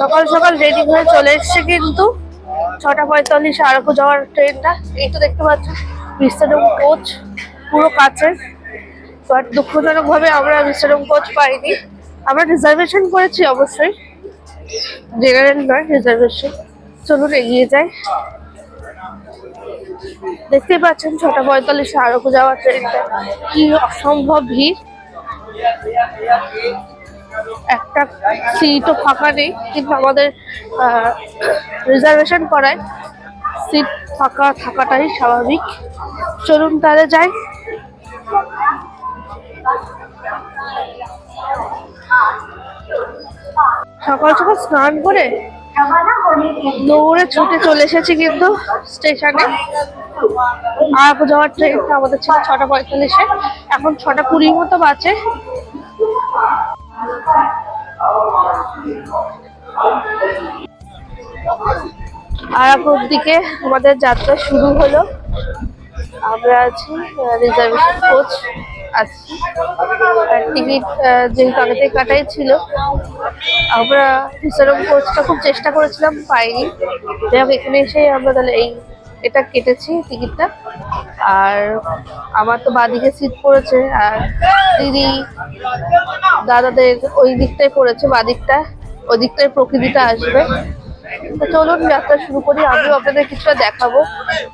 সকাল সকাল রেডি হয়ে চলে এসছে কিন্তু। ছটা পঁয়তাল্লিশে আরকু যাওয়ার ট্রেনটা এই তো দেখতে পাচ্ছ বিস্তারম কোচ পুরো কাছে। বাট দুঃখজনক ভাবে আমরা বিস্তারম কোচ পাইনি। আমরা রিজার্ভেশন করেছি অবশ্যই। জেনারেল নয় রিজার্ভেশন চলুন এগিয়ে যাই। দেখতেই পাচ্ছেন, ছটা পঁয়তাল্লিশে আরকু যাওয়ার ট্রেনটা কি অসম্ভব ভিড়। একটা সিটও ফাঁকা নেই, কিন্তু আমাদের রিজার্ভেশন করায়। সিট ফাঁকা থাকাটাই স্বাভাবিক। চলুন তাহলে যাই। সকাল সকাল স্নান করে দৌড়ে ছুটে চলে এসেছি কিন্তু স্টেশনে। আর যাওয়ার ট্রেনটা আমাদের ছিল ছটা পঁয়তাল্লিশে। এখন ছটা কুড়ির মতো বাজে। আরাকুর দিকে আমাদের যাত্রা শুরু হলো। আমরা আছি রিজার্ভেশন কোচ আছি। টিকিট যেহেতু আগে থেকে কাটাই ছিল, আমরা রিজার্ভ কোচটা খুব চেষ্টা করেছিলাম পাইনি। যাই হোক, এখানে এসে আমরা তাহলে এই, এটা কেটেছি টিকিটটা আর আমার তো বাঁদিকে সিট পড়েছে আর দিদি দাদাদের ওই দিকটাই পড়েছে, বাঁদিকটা। ওই দিকটায় প্রকৃতিটা আসবে। চলুন, যাত্রা শুরু করি। আমিও আপনাদের কিছুটা দেখাবো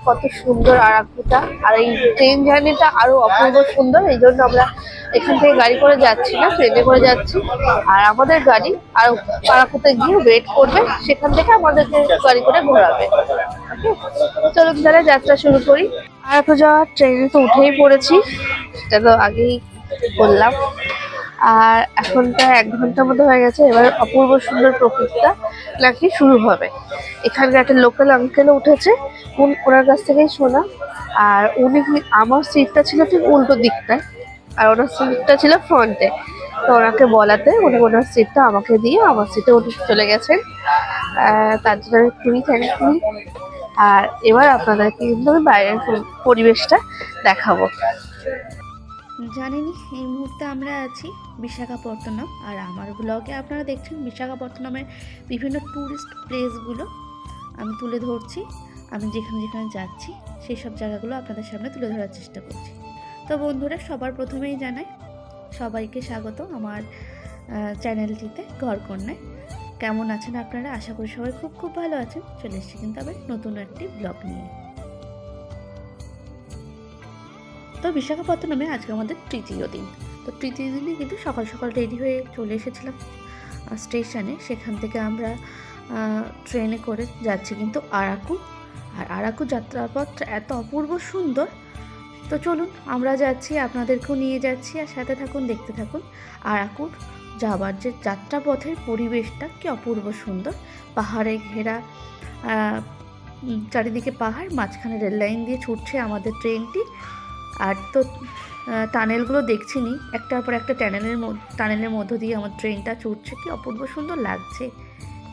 কত সুন্দর আরাকুটা আর এই ট্রেন জার্নিটা আরও অপূর্ব সুন্দর, এই জন্য আমরা এখান থেকে গাড়ি করে যাচ্ছি না ট্রেনে করে যাচ্ছি। আর আমাদের গাড়ি আর আরাকুতে গিয়ে ওয়েট করবে, সেখান থেকে আমাদেরকে গাড়ি করে ঘোরাবে। চলুন তাহলে যাত্রা শুরু করি। আরাকু যাওয়ার ট্রেনে তো উঠেই পড়েছি, সেটা তো আগেই বললাম। আর এখন প্রায় এক ঘণ্টার মতো হয়ে গেছে, এবার অপূর্ব সুন্দর প্রকৃতিটা নাকি শুরু হবে। এখানকার একটা লোকাল আঙ্কেলও উঠেছে ওনার কাছ থেকেই শোনা। আর উনি আমার সিটটা ছিল ঠিক উল্টো দিকটায়, আর ওনার সিটটা ছিল ফ্রন্টে তো ওনাকে বলাতে উনি ওনার সিটটা আমাকে দিয়ে আমার সিটে উঠে চলে গেছেন। তার জন্য আমি খুবই থ্যাঙ্কফুল আর এবার আপনাদেরকে কিন্তু আমি বাইরের পরিবেশটা দেখাবো। জানেনই, এই মুহূর্তে আমরা আছি বিশাখাপত্তনম। আর আমার ব্লগে আপনারা দেখছেন বিশাখাপত্তনমের বিভিন্ন ট্যুরিস্ট প্লেসগুলো আমি তুলে ধরছি, আমি যেখানে যেখানে যাচ্ছি, সেই সব জায়গাগুলো আপনাদের সামনে তুলে ধরার চেষ্টা করছি। তো বন্ধুরা, সবার প্রথমেই জানাই, সবাইকে স্বাগত আমার চ্যানেলটিতে ঘরকন্যায়। কেমন আছেন আপনারা? আশা করি সবাই খুব খুব ভালো আছেন। চলে এসেছি কিন্তু আবার নতুন একটি ব্লগ নিয়ে। তো বিশাখাপত্তনমে আজকে আমাদের তৃতীয় দিন। তো তৃতীয় দিনে কিন্তু সকাল সকাল রেডি হয়ে চলে এসেছিলাম স্টেশনে। সেখান থেকে আমরা ট্রেনে করে যাচ্ছি কিন্তু আরাকু। আর আরাকু যাত্রাপথ এত অপূর্ব সুন্দর। তো চলুন, আমরা যাচ্ছি, আপনাদেরকেও নিয়ে যাচ্ছি আর সাথে থাকুন, দেখতে থাকুন। আরাকুর যাবার যে যাত্রাপথের পরিবেশটা কি অপূর্ব সুন্দর। পাহাড়ে ঘেরা চারিদিকে পাহাড়, মাঝখানে রেল লাইন দিয়ে ছুটছে আমাদের ট্রেনটি। আর তো টানেলগুলো দেখছি দেখছিনি। একটার পর একটা টানেলের টানেলের মধ্য দিয়ে আমার ট্রেনটা চড়ছে। কি অপূর্ব সুন্দর লাগছে।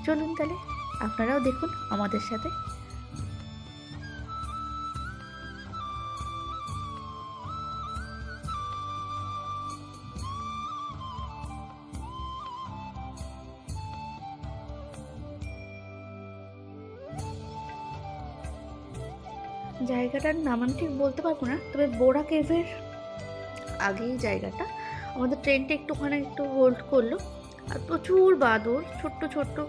চলুন তাহলে আপনারাও দেখুন আমাদের সাথে জায়গাটার নাম আমি ঠিক বলতে পারব না, তবে বোরা কেভের আগেই জায়গাটা। আমাদের ট্রেনটা একটুখানে একটু হোল্ড করল, আর প্রচুর বাদর ছোট্ট ছোট্ট।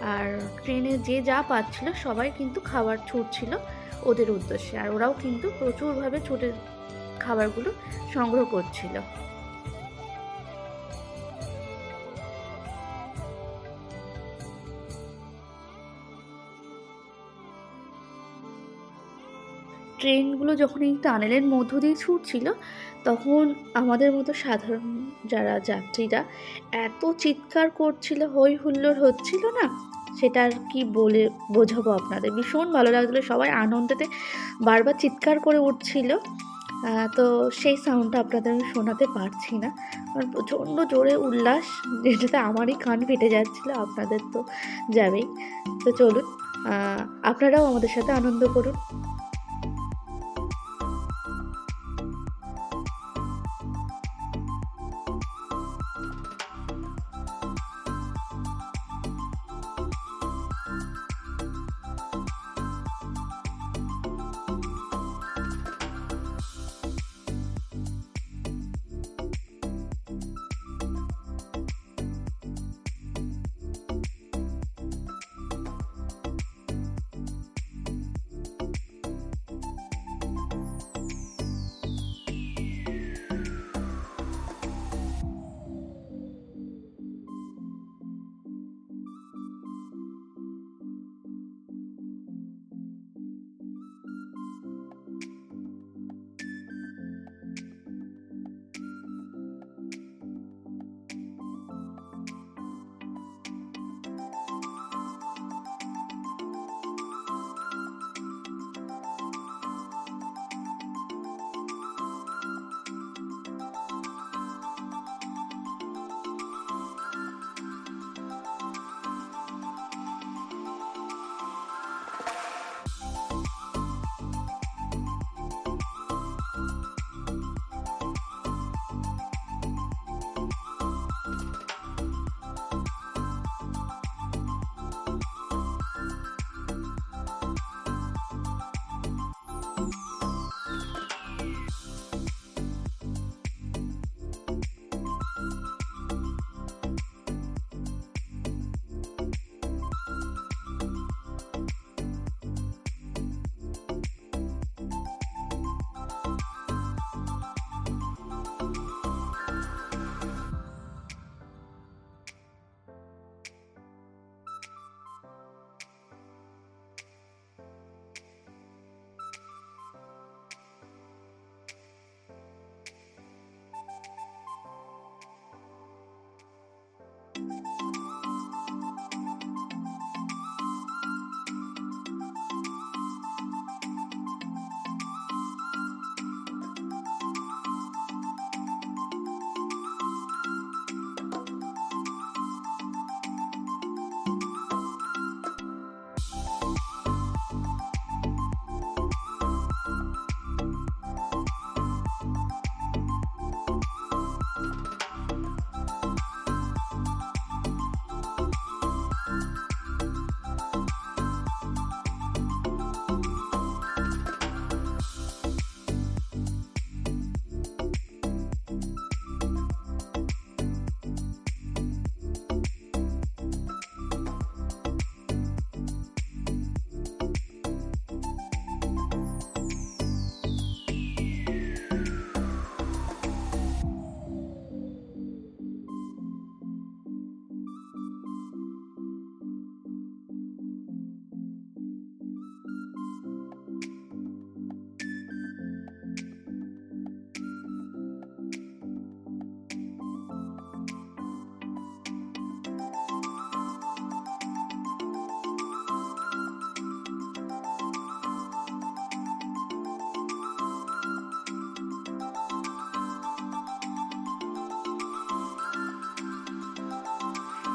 আর ট্রেনে যে যা পাচ্ছিল, সবাই কিন্তু খাবার ছুটছিল ওদের উদ্দেশ্যে। আর ওরাও কিন্তু প্রচুরভাবে ছুটে খাবারগুলো সংগ্রহ করছিল। ট্রেনগুলো যখন এই টানেলের মধ্য দিয়ে ছুটছিল, তখন আমাদের মতো সাধারণ যারা যাত্রীরা এত চিৎকার করছিল হই হুল্লোড় হচ্ছিল না? সেটা আর কি বলে বোঝাবো আপনাদের? ভীষণ ভালো লাগছিল, সবাই আনন্দেতে বারবার চিৎকার করে উঠছিল। তো সেই সাউন্ডটা আপনাদের আমি শোনাতে পারছি না। প্রচণ্ড জোরে উল্লাস, যেটাতে আমারই কান ফেটে যাচ্ছিল, আপনাদের তো যাবেই। তো চলুন আপনারাও আমাদের সাথে আনন্দ করুন।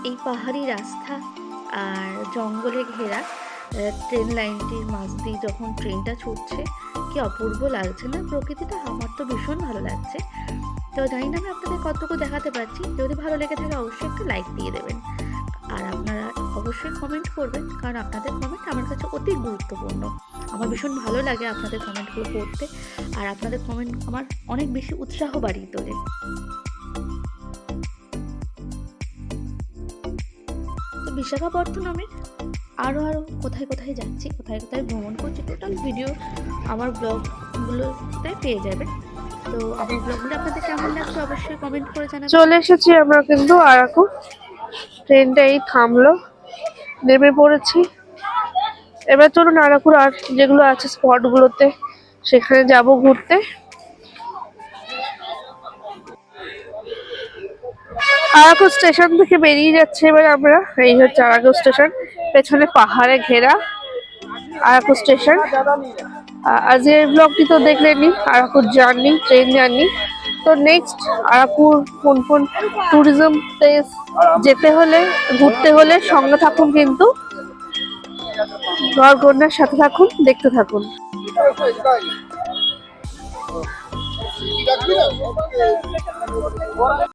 এই পাহাড়ি রাস্তা আর জঙ্গলে ঘেরা ট্রেন লাইনটির মাঝ দিয়ে যখন ট্রেনটা ছুটছে, কি অপূর্ব লাগছে না? প্রকৃতিটা আমার তো ভীষণ ভালো লাগছে। তো জানি না আমি আপনাদের কতটুকু দেখাতে পারছি। যদি ভালো লেগে থাকে অবশ্যই একটু লাইক দিয়ে দেবেন। আর আপনারা অবশ্যই কমেন্ট করবেন, কারণ আপনাদের কমেন্ট আমার কাছে অতি গুরুত্বপূর্ণ। আমার ভীষণ ভালো লাগে আপনাদের কমেন্টগুলো পড়তে। আর আপনাদের কমেন্ট আমার অনেক বেশি উৎসাহ বাড়িয়ে তোলে। তো বিশাখাপত্তনমে আরও আরও কোথায় কোথায় যাচ্ছি, কোথায় কোথায় ভ্রমণ করছি টোটাল ভিডিও আমার ব্লগগুলোতে পেয়ে যাবেন তো আমার ব্লগগুলো আপনাদের কেমন লাগছে অবশ্যই কমেন্ট করে জানাবেন। চলে এসেছি আমরা কিন্তু আরাকু। ট্রেনটা এই থামলো, নেমে পড়েছি। এবার চলুন আরাকুর আর যেগুলো আছে স্পটগুলোতে সেখানে যাব ঘুরতে। আরাকু স্টেশন থেকে বেরিয়ে যাচ্ছে এবার আমরা। এই হচ্ছে আরাকু স্টেশন। পেছনে পাহাড়ে ঘেরা আরাকু স্টেশন। আজকের ব্লগটি তো দেখলেনি আরাকুর জার্নি, ট্রেন জার্নি। তো নেক্সট আরাকুর কোন কোন ট্যুরিজম প্লেস যেতে হলে, ঘুরতে হলে সঙ্গে থাকুন কিন্তু। গড়গন্ডার সাথে থাকুন, দেখতে থাকুন।